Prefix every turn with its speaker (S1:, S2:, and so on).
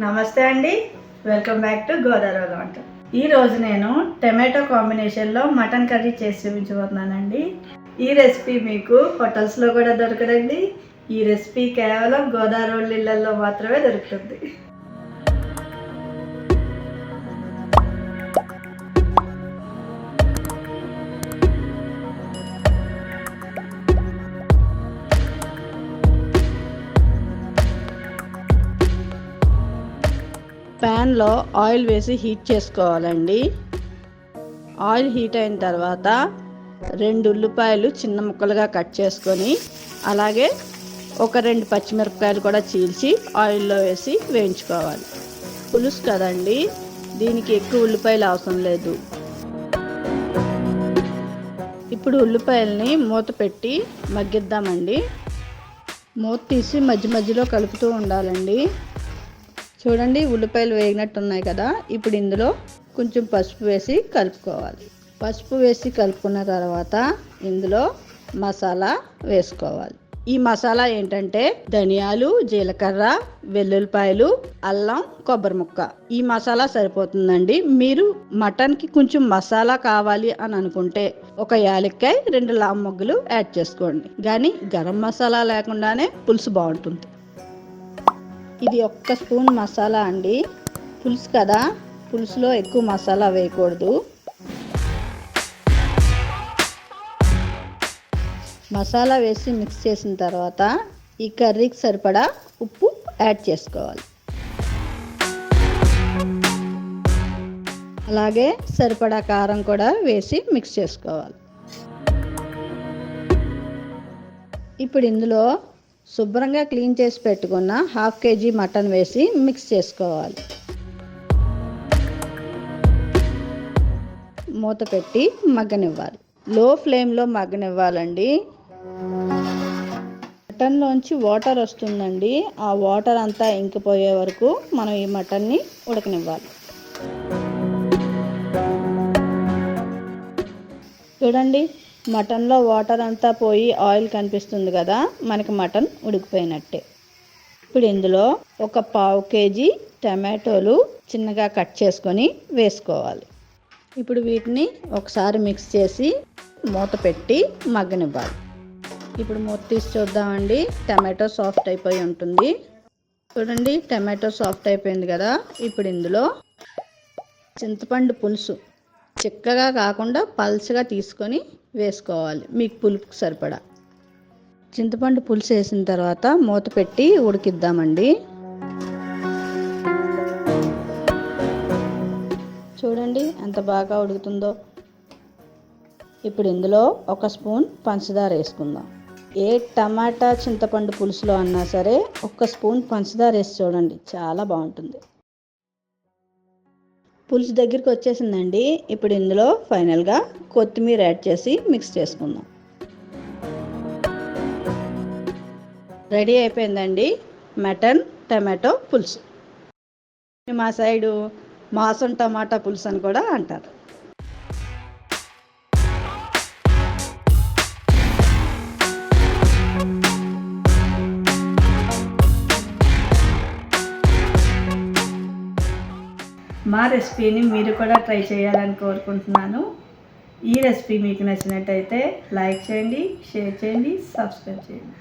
S1: నమస్తే అండి. Welcome back to Godavari వంట ఈ రోజు నేను టమాటో కాంబినేషన్లో మటన్ కర్రీ చేసి చూపించబోతున్నానండి. ఈ రెసిపీ మీకు హోటల్స్లో కూడా దొరకదండి. ఈ రెసిపీ కేవలం గోదావరి ఇళ్ళల్లో మాత్రమే దొరుకుతుంది. ప్యాన్లో ఆయిల్ వేసి హీట్ చేసుకోవాలండి. ఆయిల్ హీట్ అయిన తర్వాత రెండు ఉల్లిపాయలు చిన్న ముక్కలుగా కట్ చేసుకొని అలాగే ఒక రెండు పచ్చిమిరపకాయలు కూడా చీల్చి ఆయిల్లో వేసి వేయించుకోవాలి. పులుసు కదండి దీనికి ఎక్కువ ఉల్లిపాయలు అవసరం లేదు. ఇప్పుడు ఉల్లిపాయల్ని మూత పెట్టి మగ్గిద్దామండి. మూత తీసి మధ్య మధ్యలో కలుపుతూ ఉండాలండి. చూడండి ఉల్లిపాయలు వేగినట్టు ఉన్నాయి కదా. ఇప్పుడు ఇందులో కొంచెం పసుపు వేసి కలుపుకోవాలి. పసుపు వేసి కలుపుకున్న తర్వాత ఇందులో మసాలా వేసుకోవాలి. ఈ మసాలా ఏంటంటే ధనియాలు జీలకర్ర వెల్లుల్లిపాయలు అల్లం కొబ్బరి ముక్క. ఈ మసాలా సరిపోతుందండి. మీరు మటన్కి కొంచెం మసాలా కావాలి అని అనుకుంటే ఒక యాలక్కాయ రెండు లామ్ మొగ్గులు యాడ్ చేసుకోండి. కానీ గరం మసాలా లేకుండానే పులుసు బాగుంటుంది. ఇది ఒక్క స్పూన్ మసాలా అండి. పులుసు కదా పులుసులో ఎక్కువ మసాలా వేయకూడదు. మసాలా వేసి మిక్స్ చేసిన తర్వాత ఈ కర్రీకి సరిపడా ఉప్పు యాడ్ చేసుకోవాలి. అలాగే సరిపడా కారం కూడా వేసి మిక్స్ చేసుకోవాలి. ఇప్పుడు ఇందులో శుభ్రంగా క్లీన్ చేసి పెట్టుకున్న హాఫ్ కేజీ మటన్ వేసి మిక్స్ చేసుకోవాలి. మూత పెట్టి మగ్గనివ్వాలి. లో ఫ్లేమ్లో మగ్గనివ్వాలండి. మటన్లోంచి వాటర్ వస్తుందండి. ఆ వాటర్ అంతా ఇంకిపోయే వరకు మనం ఈ మటన్ని ఉడకనివ్వాలి. చూడండి మటన్లో వాటర్ అంతా పోయి ఆయిల్ కనిపిస్తుంది కదా మనకి మటన్ ఉడికిపోయినట్టే. ఇప్పుడు ఇందులో ఒక పావు కేజీ టమాటోలు చిన్నగా కట్ చేసుకొని వేసుకోవాలి. ఇప్పుడు వీటిని ఒకసారి మిక్స్ చేసి మూత పెట్టి మగ్గనివ్వాలి. ఇప్పుడు మూత తీసి చూద్దామండి. టమాటో సాఫ్ట్ అయిపోయి ఉంటుంది. చూడండి టమాటో సాఫ్ట్ అయిపోయింది కదా. ఇప్పుడు ఇందులో చింతపండు పులుసు చిక్కగా కాకుండా పల్చగా తీసుకొని వేసుకోవాలి. మీకు పులుపుకు సరిపడా. చింతపండు పులుసు వేసిన తర్వాత మూత పెట్టి ఉడికిద్దామండి. చూడండి ఎంత బాగా ఉడుకుతుందో. ఇప్పుడు ఇందులో ఒక స్పూన్ పంచదార వేసుకుందాం. ఏ టమాటా చింతపండు పులుసులో అన్నా సరే ఒక స్పూన్ పంచదార వేసి చూడండి. చాలా బాగుంటుంది. పులుసు దగ్గరికి వచ్చేసిందండి. ఇప్పుడు ఇందులో ఫైనల్గా కొత్తిమీర యాడ్ చేసి మిక్స్ చేసుకుందాం. రెడీ అయిపోయిందండి. మటన్ టమాటో పులుసు. మా సైడు మాసం టమాటా పులుసు అని కూడా అంటారు. మా రెసిపీని మీరు కూడా ట్రై చేయాలని కోరుకుంటున్నాను. ఈ రెసిపీ మీకు నచ్చినట్టయితే లైక్ చేయండి షేర్ చేయండి సబ్స్క్రైబ్ చేయండి.